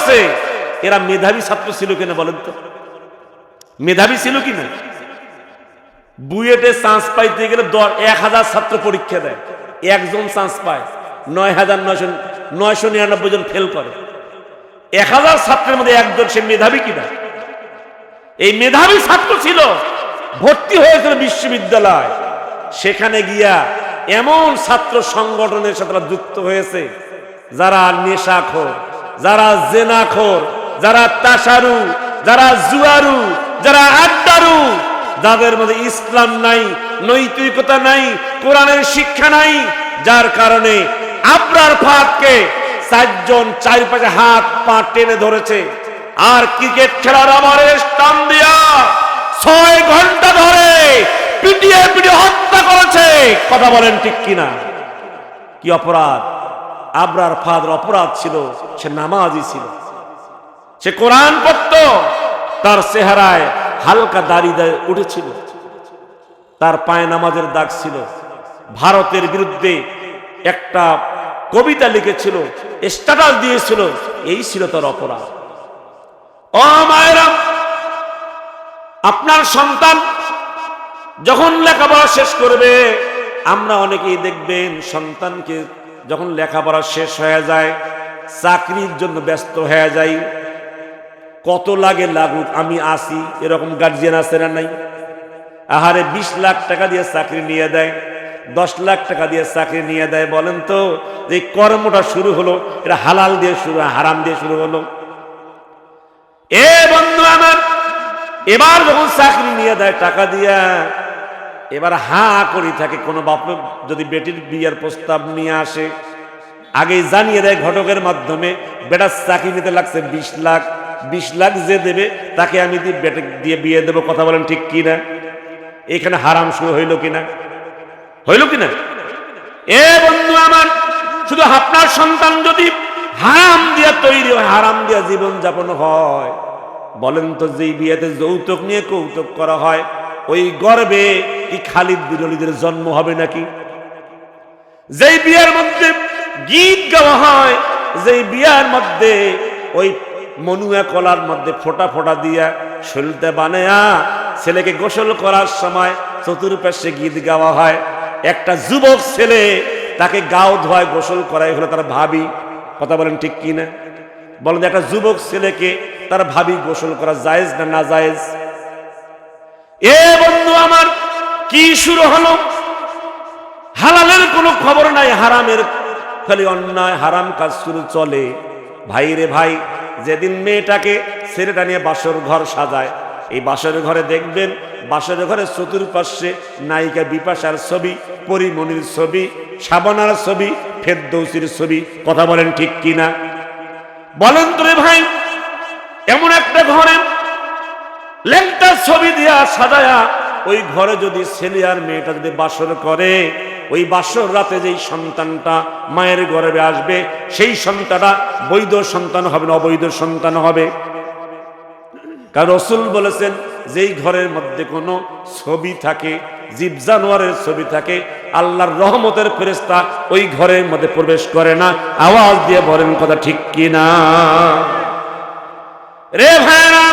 করতেছে এরা মেধাবী ছাত্র ছিল কিনা বলেন তো? মেধাবী ছিল কিনা বুয়েটে চান্স পাইতে গেলে এক হাজার ছাত্র পরীক্ষা দেয়। একজন চান্স পায়। নয় হাজার নয়শো নয়শো নিরানব্বই জন ফেল করে। এক হাজার ছাত্রের মধ্যে একজন, সে মেধাবী কিনা এই মেধাবী ছাত্র ছিল। ভর্তি হয়েছিল বিশ্ববিদ্যালয়। সেখানে গিয়া এমন ছাত্র সংগঠনের সাথে যুক্ত হয়েছে, যারা নেশাখোর। যারা জেনাখোর, যারা তাসারু, যারা জুয়ারু, যারা আড্ডারু, যাদের মধ্যে ইসলাম নাই, নৈতিকতা নাই, কোরআনের শিক্ষা নাই, যার কারণে আবরার ফাঁদকে চারজন চারিপাশে হাত পা টেনে ধরেছে। আর ক্রিকেট খেলার আমার টান দিয়া ছয় ঘণ্টা ধরে পিটিয়ে পিটিয়ে হত্যা করেছে। কথা বলেন ঠিক কিনা? কি অপরাধ? আবরার ফাদের অপরাধ ছিল, সে নামাজি ছিল। সে কোরআন পড়ত, তার চেহারায় হালকা দাড়ি উঠেছিল। তার পায়ে নামাজের দাগ ছিল। ভারতের বিরুদ্ধে একটা কবিতা লিখেছিল স্ট্যাটাস দিয়েছিল, এই ছিল তার অপরাধ। ও মায়েরা, আপনার সন্তান যখন লেখাপড়া শেষ করবে, আমরা অনেকেই দেখবেন সন্তানকে যখন লেখাপড়া শেষ হয়ে যায়, চাকরির জন্য ব্যস্ত হয়ে যাই, কত লাগে লাগুক, আমি আসি, এরকম গার্জিয়ান আছে না নাই? আহারে বিশ লাখ টাকা দিয়ে চাকরি নিয়ে দেয়, দশ লাখ টাকা দিয়ে চাকরি নিয়ে দেয়, বলেন তো, যে কর্মটা শুরু হলো, এটা হালাল দিয়ে শুরু, হারাম দিয়ে শুরু হলো। এ বন্ধু আমার, এবার যখন চাকরি নিয়ে দেয়, টাকা দিয়া এবার হা করি থাকে, কোনো বাপ যদি বেটির বিয়ের প্রস্তাব নিয়ে আসে, আগেই জানিয়ে দেয় ঘটকের মাধ্যমে বেটার চাকরি নিতে লাগছে বিশ লাখ বিশ লাখ যে দেবে, তাকে আমি বেটে দিয়ে বিয়ে দেবো। কথা বলেন ঠিক কিনা এখানে হারাম শুরু হইল কিনা হইল কিনা এ বন্ধু আমার, শুধু আপনার সন্তান যদি হারাম দিয়া তৈরি হয়, হারাম দিয়া জীবন যাপন হয়, বলেন তো যেই বিয়েতে যৌতুক নিয়ে কৌতুক করা হয় ওই গর্বে কি খালিদ বিরলিদের জন্ম হবে নাকি? যেই বিয়ার মধ্যে গীত গাওয়া হয়, যেই বিয়ার মধ্যে ওই মনুয়া কলার মধ্যে ফোটা ফোটা দিয়া শুলতে বানায়া ছেলেকে গোসল করার সময় চতুর্পাশে গীত গাওয়া হয়। একটা যুবক ছেলে তাকে গাও ধোয়ায় গোসল করাই হলো তার ভাবি। কথা বলেন ঠিক কি না বলেন একটা যুবক ছেলেকে তার ভাবি গোসল করা জায়েজ না না জায়েজ? এ বন্ধু আমার, কি শুরু হলো? হালালের কোনো খবর নাই, হারামের খালি অন্যায়, হারাম কাজ শুরু চলে। ভাই রে ভাই, যেদিন মেয়েটাকে ছেলেটা নিয়ে বাসর ঘর সাজায়, এই বাসর ঘরে দেখবেন, বাসর ঘরে চতুর্পাশে নায়িকা বিপাশার ছবি পরিমণির ছবি সাবনার ছবি, ফেরদৌসির ছবি, কথা বলেন ঠিক কিনা? বলেন তো রে ভাই, এমন একটা ঘরে লেংটার ছবি দিয়া সাজায়া, ওই ঘরে যদি ছেলে আর মেয়েটা যদি বাসর করে, ওই বাসর রাতে যেই সন্তানটা মায়ের গর্ভে আসবে, সেই সন্তানটা বৈধ সন্তান হবে না, অবৈধ সন্তান হবে। কারণ রসুল বলেছেন, যেই ঘরের মধ্যে কোনো ছবি থাকে, জীব জানোয়ারের ছবি থাকে, আল্লাহর রহমতের ফেরেস্তা ওই ঘরের মধ্যে প্রবেশ করে না। আওয়াজ দিয়ে বলেন, কথা ঠিক কিনা? রে ভাইরা!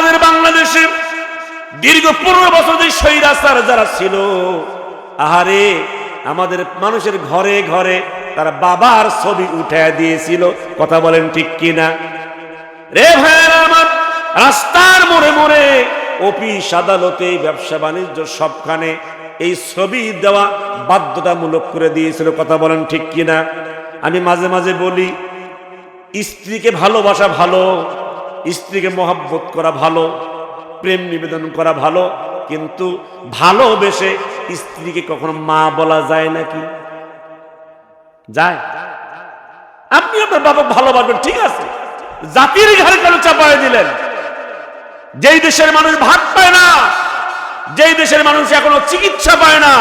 আমাদের বাংলাদেশে দীর্ঘ পনেরো বছর যে স্বৈরাচার যারা ছিল, আহারে, আমাদের মানুষের ঘরে ঘরে তারা বাবার ছবি উঠে দিয়েছিল। কথা বলেন ঠিক কিনা? রে ভাইয়েরা আমার, রাস্তার মোড়ে মোড়ে অফিস, আদালতে, ব্যবসা, বাণিজ্য সবখানে এই ছবি দেওয়া বাধ্যতামূলক করে দিয়েছিল। কথা বলেন ঠিক কিনা? আমি মাঝে মাঝে বলি, স্ত্রীকে ভালোবাসা ভালো স্ত্রীকে মহাব্বত করা ভালো, প্রেম নিবেদন করা ভালো, কিন্তু ভালোবেসে স্ত্রীকে কখনো মা বলা যায় নাকি? যায়। আপনি আপনার বাবা ভালোবাসবেন, ঠিক আছে। জাতির ঘরে কেন চাপায় দিলেন? যেই দেশের মানুষ ভাত পায় না, যেই দেশের মানুষ এখনও চিকিৎসা পায় না,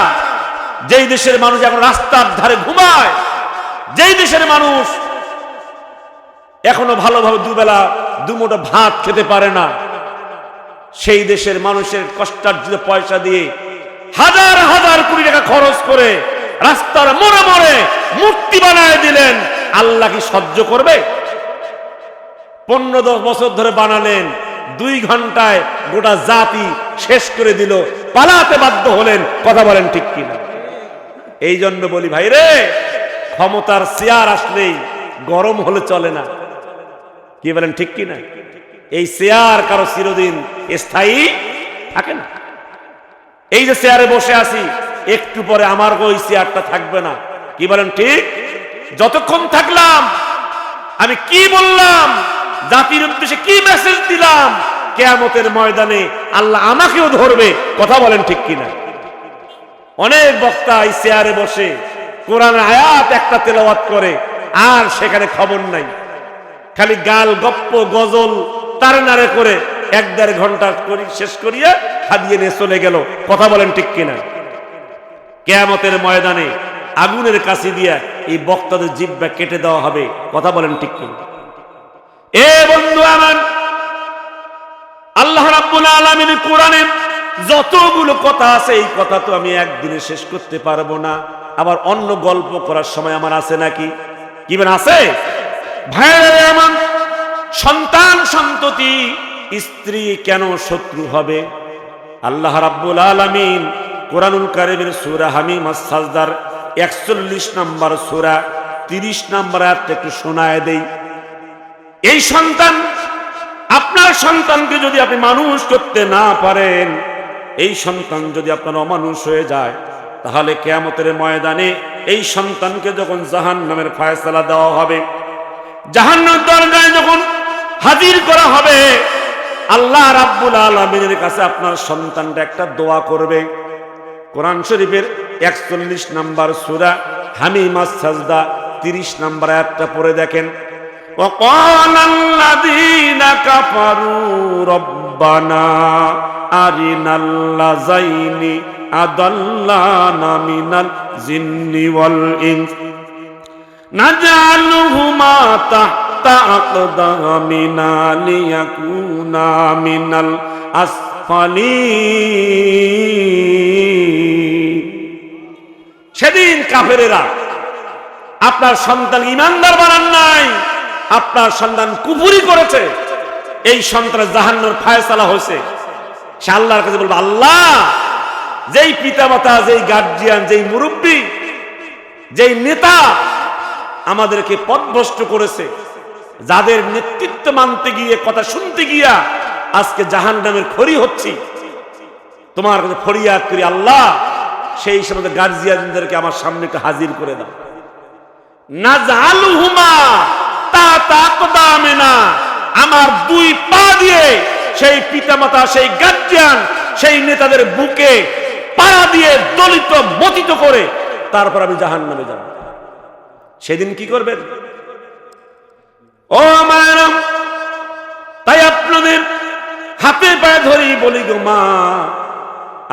যেই দেশের মানুষ এখন রাস্তার ধারে ঘুমায়, যেই দেশের মানুষ এখনও ভালোভাবে দুবেলা দুমুটো ভাত খেতে পারে না। সেই দেশের মানুষের কষ্টার্জিত পয়সা দিয়ে হাজার হাজার কোটি টাকা খরচ করে রাস্তার মোড়ে মোড়ে মূর্তি বানায় দিলেন। আল্লাহ কি সহ্য করবে? পনেরো, দশ বছর ধরে বানালেন, দুই ঘন্টায় গোটা জাতি শেষ করে দিল, পালাতে বাধ্য হলেন, কথা বলেন ঠিক কিনা? এই জন্য বলি ভাই রে ক্ষমতার চেয়ার আসলেই গরম হলে চলে না। কি বলেন, ঠিক কিনা? এই চেয়ার কারও চিরদিন স্থায়ী থাকে না। এই যে চেয়ারে বসে আছি, একটু পরে আমার ওই চেয়ারটা থাকবে না। কি বলেন, ঠিক? যতক্ষণ থাকলাম, আমি কি বললাম, জাতির উদ্দেশ্যে কি মেসেজ দিলাম, কেয়ামতের ময়দানে আল্লাহ আমাকেও ধরবে। কথা বলেন, ঠিক কিনা? অনেক বক্তা এই চেয়ারে বসে কোরআন আয়াত একটা তেলাওয়াত করে, আর সেখানে খবর নাই। খালি গাল, গপ্প, গজল, তার নারে করে এক দেড় ঘণ্টা করি, শেষ করিয়া খাদিয়ে নিয়ে চলে গেল। কথা বলেন ঠিক কিনা? কেয়ামতের ময়দানে আগুনের কাছে দিয়া এই বক্তাদের জিব্বা কেটে দেওয়া হবে। কথা বলেন ঠিক কিনা? এ বন্ধু আমার, আল্লাহ রাব্বুল আলামিন কোরআনে যতগুলো কথা আছে, এই কথা তো আমি একদিনে শেষ করতে পারব না। আবার অন্য গল্প করার সময় আমার আছে নাকি? কি আছে? ভাইয়েরা আমার সন্তান সন্ততি স্ত্রী কেন শত্রু হবে? আল্লাহ রাব্বুল আলামিন কোরআনুল কারিমের সূরা হামিম আস-সাজদার 41 নম্বর সূরা 30 নম্বর আয়াতটা একটু শোনায় দেই। এই সন্তান, আপনার সন্তানকে যদি আপনি মানুষ করতে না পারেন, এই সন্তান যদি আপনার অমানুষ হয়ে যায়, তাহলে কেয়ামতের ময়দানে এই সন্তানকে যখন জাহান নামের ফায়সালা দেওয়া হবে জাহান্নার দরজায় যখন হাজির করা হবে আল্লাহ রাব্বুল আলমিনের কাছে আপনার সন্তানটা একটা দোয়া করবে কোরআন শরীফের একচল্লিশ নাম্বার সুরা হামিমাস সাজদা তিরিশ নাম্বার আয়াতটা পড়ে দেখেন وقال الذين كفروا ربنا أرنا اللذين أضلانا من الجن والإنس نجعلهما تحت أقدامنا ليكونا من الأسفلين সেদিন কাফেরেরা আপনার সন্তান ইমানদার বানান নাই আপনার সন্তান কুপুরি করেছে এই সন্তান জাহান্নার ফায়সালা হয়েছে সে আল্লাহর কাছে বলবো আল্লাহ যেই পিতামাতা যেই গার্জিয়ান যেই মুরব্বী যেই নেতা আমাদেরকে পথভ্রষ্ট করেছে। যাদের নেতৃত্ব মানতে গিয়ে, কথা শুনতে গিয়া আজকে জাহান নামের খড়ি হচ্ছি। তোমার কাছে ফরিয়াদ করি, আল্লাহ, সেই সময় গার্জিয়ানদেরকে আমার সামনে হাজির করে দাও। আমার দুই পা দিয়ে সেই পিতামাতা, সেই গার্জিয়ান, সেই নেতাদের বুকে পাড়া দিয়ে দলিত, মতিত করে, তারপর আমি জাহান নামে যাব। সেদিন কি করবেন? ও মায়ারাম তাই আপনাদের হাতে পায়ে ধরি বলি গো মা,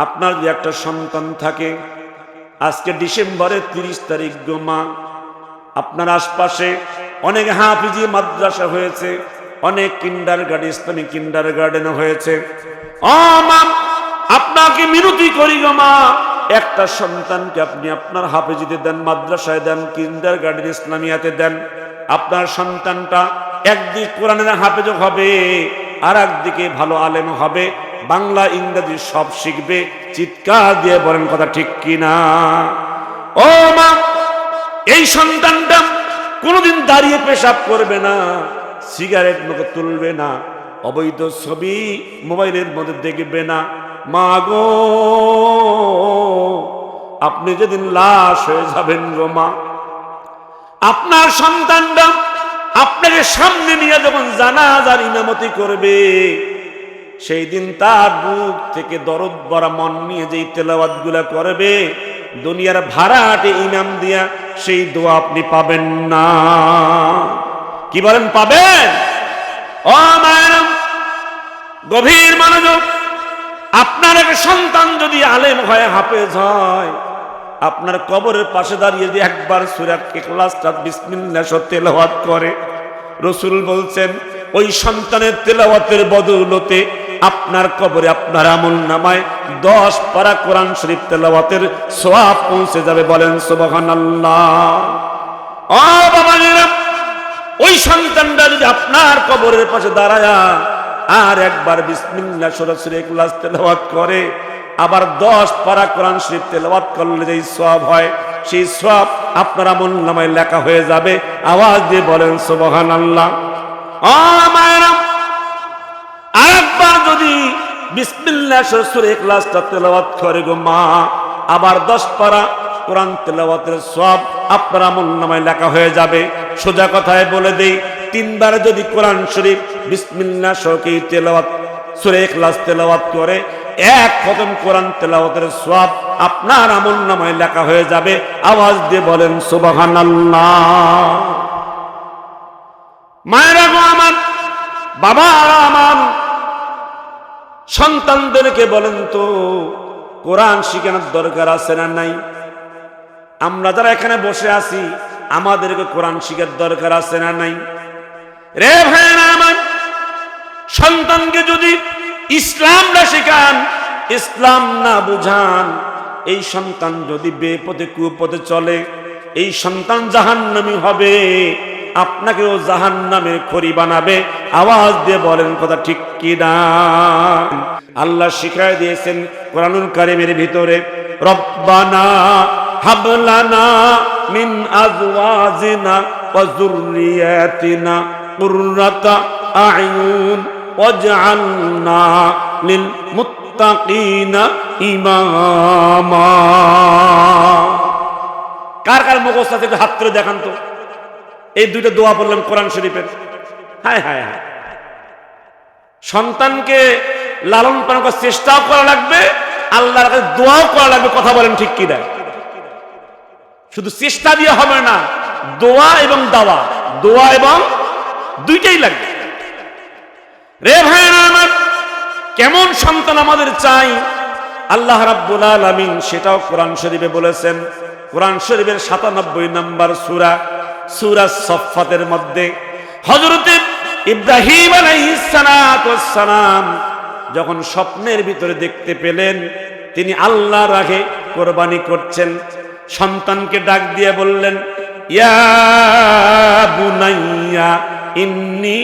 আপনার যে একটা সন্তান থাকে, আজকে ডিসেম্বরের তিরিশ তারিখ গো মা, আপনার আশপাশে অনেক হাফিজি মাদ্রাসা হয়েছে, অনেক কিন্ডার গার্ডেন ইসলামী কিন্ডার গার্ডেন হয়েছে। ও মা, আপনাকে মিনতি করি গো মা একটা সন্তানকে আপনি আপনার হাফেজিতে দেন, মাদ্রাসায় দেন, কিন্ডার গার্ডেন, ইসলামিয়াতে দেন। আপনার সন্তানটা একদিক কোরআনের হাফেজ হবে আর একদিকে ভালো আলেম হবে, বাংলা, ইংরেজি সব শিখবে, চিৎকার দিয়ে বলেন কথা ঠিক কিনা? ও মা, এই সন্তানটা কোনোদিন দাঁড়িয়ে পেশাব করবে না, সিগারেট মুখে তুলবে না, অবৈধ ছবি মোবাইলের মধ্যে দেখবে না মা গো, আপনি যেদিন লাশ হয়ে যাবেন গো মা, আপনার সন্তানটা আপনাকে সামনে নিয়ে যখন জানাজার ইমামতি করবে, সেই দিন তার বুক থেকে দরদ ভরা মন নিয়ে যেই তেলাওয়াতগুলা করবে, দুনিয়ার ভাড়াটে ইনাম দিয়া সেই দোয়া আপনি পাবেন না। কি বলেন, পাবেন? ও গভীর মনোযোগ আপনার এক সন্তান যদি আলেম হয় হাফেজ হয়, আপনার কবরের পাশে দাঁড়িয়ে যদি একবার সুরাত ইখলাসটা বিসমিল্লাহ তেলাওয়াত করে, রসুল বলছেন, ওই সন্তানের তেলাওয়াতের বদৌলতে আপনার কবরে আপনার আমল নামায় দশ পারা কোরআন শরীফ তেলাওয়াতের সোয়াব পৌঁছে যাবে বলেন সুবহানাল্লাহ। ও বাবা ওই সন্তানটা যদি আপনার কবরের পাশে দাঁড়ায় আর একবার বিসমিল্লা সরাসরি ক্লাস তেলাওয়াত করে। আবার দশ পারা কোরআন শরীফ তেলাওয়াত করলে যেই সব হয়, সেই সব আপনার আমল নামায় লেখা হয়ে যাবে। আওয়াজ দিয়ে বলেন সুবহান আল্লাহ আরেকবার যদি বিসমিল্লাহ সরসুরে ক্লাসটা তেলাওয়াত করে গো মা, আবার দশ পারা কোরআন তেলাওয়াতের সব আপনার আমল নামায় লেখা হয়ে যাবে। সোজা কথায় বলে দেই তিনবার যদি কোরআন শরীফ বিসমিল্লাহ সরকি তেলাওয়াত, সুরে ক্লাস তেলাওয়াত করে, এক খতম কোরআন তেলাওয়াতের সব আপনার আমল নামায় লেখা হয়ে যাবে। আওয়াজ দিয়ে বলেন, সুবহানাল্লাহ। মায়েরা গো আমার, বাবারা আমার, সন্তানদেরকে বলেন তো, কোরআন শিখানোর দরকার আছে না নাই? আমরা যারা এখানে বসে আছি, আমাদেরকে কোরআন শিখার দরকার আছে না নাই? রে ভাইরা আমার। সন্তানকে যদি ইসলাম না শেখান, ইসলাম না বুঝান, এই সন্তান যদি বেপথে কুপথে চলে, এই সন্তান জাহান্নামি হবে, আপনাকেও জাহান নামের খড়ি বানাবে। আওয়াজ দিয়ে বলেন কথা ঠিক কি না? আল্লাহ শিখায় দিয়েছেন কোরআনুল কারিমের ভিতরে, রব্বানা হাবলানা মিন আজওয়াজিনা ওয়া যুররিয়াতিনা আয়ুন ওয়াজআলনা লিল মুত্তাকিনা ইমামা কার কার মুখস্থ আছে হাত তুলে দেখান তো। এই দুইটা দোয়া বললাম কোরআন শরীফের। হায় হায় হায়। সন্তানকে লালন পালন করার চেষ্টাও করা লাগবে, আল্লাহর কাছে দোয়াও করা লাগবে, কথা বলেন ঠিক কি না? শুধু চেষ্টা দিয়ে হবে না, দোয়া এবং দাওয়া, দোয়া এবং দুইটাই লাগবে। রে ভাইরা আমার, কেমন সন্তান আমাদের চাই? আল্লাহ রাব্বুল আলামিন সেটাও কোরআন শরীফে বলেছেন। কোরআন শরীফের সাতানব্বই নম্বর সূরা সূরা সফফাতের মধ্যে হযরতে ইব্রাহিম সালাম যখন স্বপ্নের ভিতরে দেখতে পেলেন, তিনি আল্লাহর আগে কোরবানি করছেন। সন্তানকে ডাক দিয়ে বললেন, ইয়া বুনাইয়া ইন্নি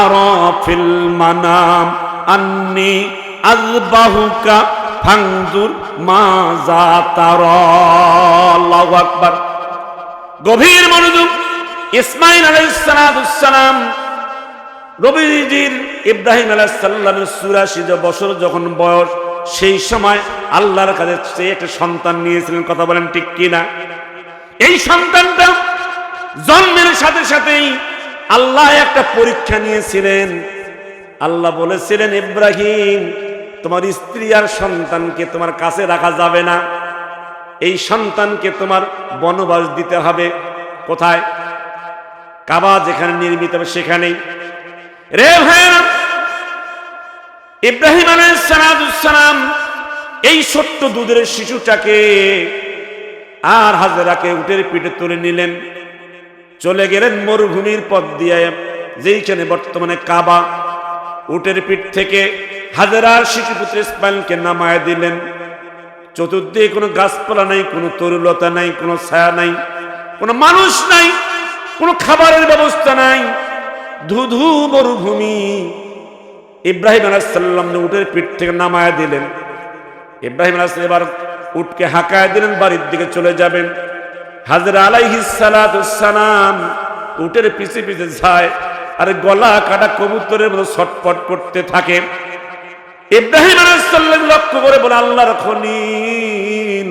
আরা মানাম, আন্নি আযবাহুকা ফাংজুর মাজা তারা আল্লাহু আকবার। গভীর মনোযোগ ইসমাইল আলাইহিস সালাম, নবীজির ইব্রাহিম আলাইসাল্লামের চুরাশি বছর যখন বয়স, সেই সময় আল্লাহর কাছে সে একটা সন্তান নিয়েছিলেন, কথা বলেন ঠিক কিনা? এই সন্তানটা জন্মের সাথে সাথেই আল্লাহ একটা পরীক্ষা নিয়েছিলেন। আল্লাহ বলেছিলেন, ইব্রাহিম, তোমার স্ত্রী আর সন্তানকে তোমার কাছে রাখা যাবে না। এই সন্তানকে তোমার বনবাস দিতে হবে। কোথায়? কাবা যেখানে নির্মিত হবে সেখানেই। রে ভাইরা ইব্রাহিম আলাইসালাম এই ছোট্ট দুধের শিশুটাকে আর হাজরাকে উটের পিঠে তুলে নিলেন। চলে গেলেন মরুভূমির পথ দিয়ে। যেইখানে বর্তমানে কাবা, উটের পিঠ থেকে হাজারার শিশুপুত্র ইসমাইলকে নামায় দিলেন। চতুর্দিকে কোনো গাছপালা নাই, কোনো তরুলতা নাই, কোনো ছায়া নাই, কোনো মানুষ নাই, কোনো খাবারের ব্যবস্থা নাই। ধুধু মরুভূমি। ইব্রাহিম আলাহাল্লাম উটের পিঠ থেকে নামায় দিলেন। ইব্রাহিম আলাহ এবার উটকে হাঁকায় দিলেন, বাড়ির দিকে চলে যাবেন। হাজরা আলাইহিসালাম উটের পিছে পিছে যায়, আর গলা কাটা কবুতরের মতো ছটপট করতে থাকে। ইব্রাহিম আলাইসাল্লাম লক্ষ্য করে বলে, আল্লাহর খনিন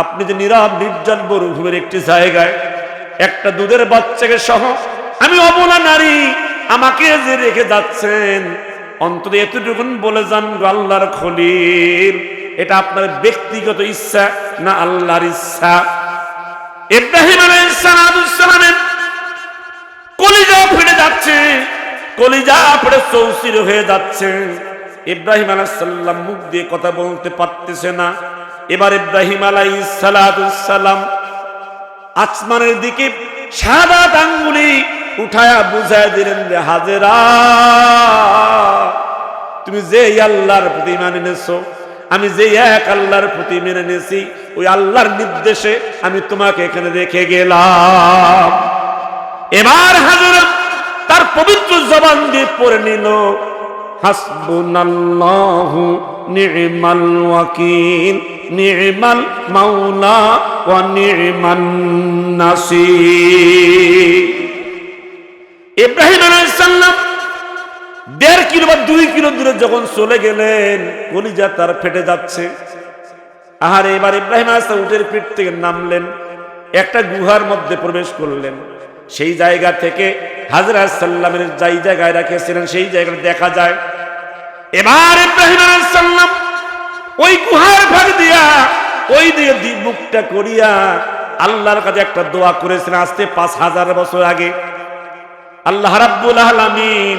আপনি যে নীরব, নির্জন, মরুভূমির একটি জায়গায়, একটা দুধের বাচ্চাকে সহ, আমি অবলা নারী, আমাকে যে রেখে যাচ্ছেন, অন্তত এতটুকুন বলে যান আল্লাহর খলিল। এটা আপনার ব্যক্তিগত ইচ্ছা না আল্লাহর ইচ্ছা? ইব্রাহিম আলাইহিসসালামের কলিজা ফেটে যাচ্ছে, কলিজা ফেটে চৌচির হয়ে যাচ্ছে। ইব্রাহিম আলাইসাল্লাম মুখ দিয়ে কথা বলতে পারতেছে না। এবার ইব্রাহিম আলাইসালাম আসমানের দিকে সাদা আঙ্গুলি উঠায়া বুঝায় দিলেন যে, হাজেরা, তুমি যে আল্লাহর প্রতি মানে নেছো আমি যে এক আল্লাহর প্রতি মেনে নিয়েছি, ওই আল্লাহর নির্দেশে আমি তোমাকে এখানে রেখে গেলাম। এবার হাজরা পবিত্র জবান দিয়ে পড়ে নিল, হাসবুনাল্লাহু ওয়া ইব্রাহিম দেড় কিলো বা দুই কিলো দূরে যখন চলে গেলেন, কলিজা তার ফেটে যাচ্ছে। আহারে, এবার ইব্রাহিম আলাইহিস উটের পিঠ থেকে নামলেন, একটা গুহার মধ্যে প্রবেশ করলেন। সেই জায়গা থেকে হাজরা সাল্লামের যাই জায়গায় রাখিয়েছিলেন সেই জায়গাটা দেখা যায়। এবার ইব্রাহিম আলাইহিস সালাম ওই গুহার ভাগ দিয়া, ওই দিয়ে মুখটা করিয়া আল্লাহর কাছে একটা দোয়া করেছিলেন, আসতে পাঁচ হাজার বছর আগে। আল্লাহ রাব্বুল আলামিন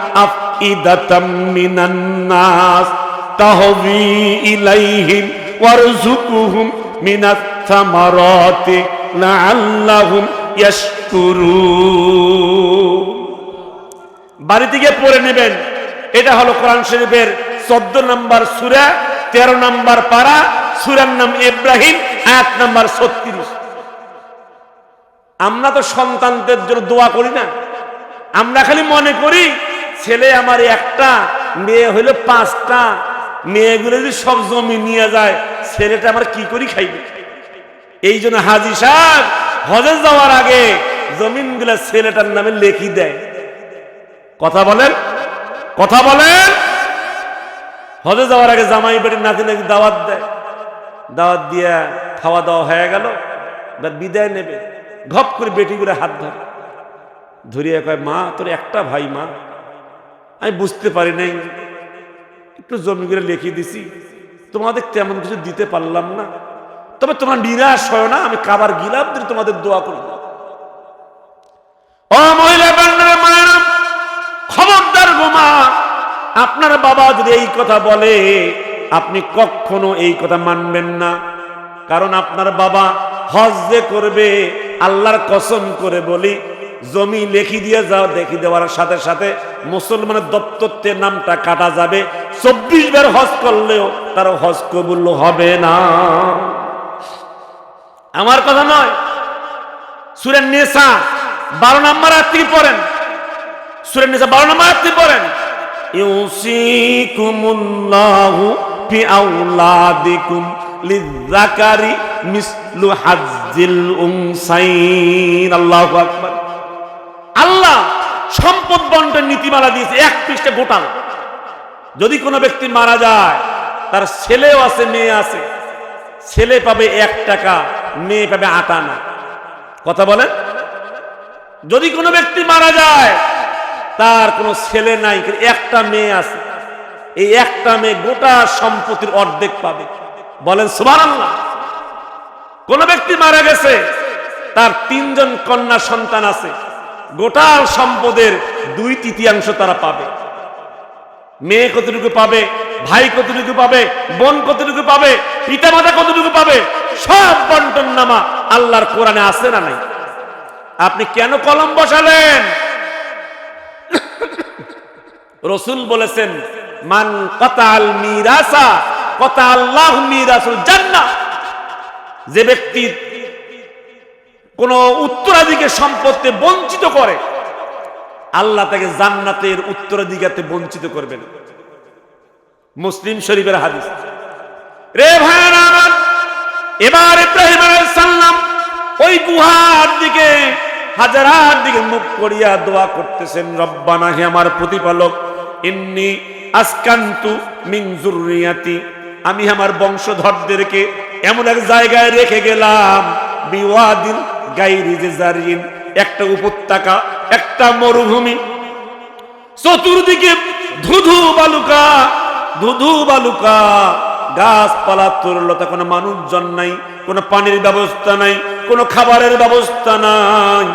বাড়িতে গিয়ে পড়ে নেবেন। এটা হলো কোরআন শরীফের চোদ্দ নম্বর সুরা, তেরো নম্বর পারা, সুরার নাম ইব্রাহিম আয়াত নাম্বার ছত্রিশ। আমরা তো সন্তানদের জন্য দোয়া করি না। আমরা খালি মনে করি ছেলে আমার একটা, মেয়ে হইল পাঁচটা। মেয়েগুলো যদি সব জমি নিয়ে যায়, ছেলেটা আমার কি করি খাইবে? এই জন্য হাজি সাহেব, হজে যাওয়ার আগে জমিনগুলা ছেলেটার নামে লেখি দেয়। কথা বলেন? কথা বলেন? হজে যাওয়ার আগে জামাই বাড়ির নাতি নাকি দাওয়াত দেয়। দাওয়াত দিয়ে খাওয়া দাওয়া হয়ে গেল, এবার বিদায় নেবে। ঘপ করে বেটিগুলো হাত ধরে। ধরিয়া কয়, মা, তোর একটা ভাই মা। আমি বুঝতে পারি নাই। একটু জমিগুলো লিখে দিছি। তোমাদের তেমন কিছু দিতে পারলাম না। তবে তোমরা নিরাশ হয় না, আমি কাবার গিলাপ দিয়ে তোমাদের দোয়া করব। মহিলা খবরদার আপনার বাবা যদি এই কথা বলে, আপনি কখনো এই কথা মানবেন না। কারণ আপনার বাবা হজ যে করবে, আল্লাহর কসম করে বলি, জমি লেখি দিয়ে যাও, দেখি দেওয়ার সাথে সাথে মুসলমানের দপ্তরের নামটা কাটা যাবে। চব্বিশ বার হজ করলেও তার হজ কবুল হবে না। আমার কথা নয়। সুরেন নেশা বারো নম্বর আত্মী পড়েন। সুরেন নেশা বারো নম্বর আত্মী পড়েন। ইউসিকুমুল্লাহু ফি সম্পদ বন্টন নীতিমালা দিয়েছে, এক পৃষ্ঠে গোটাল যদি কোনো ব্যক্তি মারা যায়, তার ছেলেও আছে, মেয়ে আছে, ছেলে পাবে এক টাকা, মেয়ে পাবে আটানা কথা বলেন? যদি কোনো ব্যক্তি মারা যায়, তার কোনো ছেলে নাই একটা মেয়ে আছে, এই একটা মেয়ে গোটা সম্পত্তির অর্ধেক পাবে। বলেন, সুবহানাল্লাহ। কোন ব্যক্তি মারা গেছে, তার তিনজন কন্যা সন্তান আছে গোটা সম্পদের দুই তৃতীয়াংশ তারা পাবে। মেয়ে কতটুকু পাবে, ভাই কতটুকু পাবে, বোন কতটুকু পাবে পিতা মাতা কতটুকু পাবে, সব বন্টন নামা আল্লাহর কোরআনে আছে না নাই? আপনি কেন কলম বসালেন? রসুল বলেছেন, মান কতাল মিরাসা কতা আল্লাহ মিরাসুল জান্নাহ। যে ব্যক্তি কোন উত্তরাধিকার সম্পত্তি বঞ্চিত করে, আল্লাহ তাকে জান্নাতের উত্তরাধিকারতে বঞ্চিত করবেন। মুসলিম শরীফের হাদিস। রে ভাইয়ের এবার ইব্রাহিম সালাম ওই গুহার দিকে, হাজারার দিকে মুখ করিয়া দোয়া করতেছেন, রব্বানা হে আমার প্রতিপালক, ইন্নি আসকান্তু মিন যুররিয়াতি আমি আমার বংশধরদেরকে এমন এক জায়গায় রেখে গেলাম, বিওয়াদিন গাইরি জারিন একটা উপত্যকা, একটা মরুভূমি। চতুর্দিকে ধুধু বালুকা ধুধু বালুকা। গাছপালা তরলতা, কোনো মানুষজন নাই, কোনো পানির ব্যবস্থা নাই, কোনো খাবারের ব্যবস্থা নাই।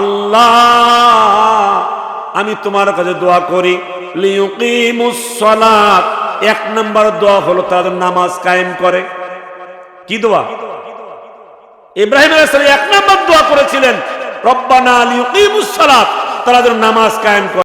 আল্লাহ, আমি তোমার কাছে দোয়া করি এক নাম্বার দোয়া হলো তাদের নামাজ কায়েম করে। কি দোয়া? ইব্রাহিম আলাইহিস সালাম এক নম্বর দোয়া করেছিলেন, রব্বানা আলী সালাত তারা যেন নামাজ কায়েম করে।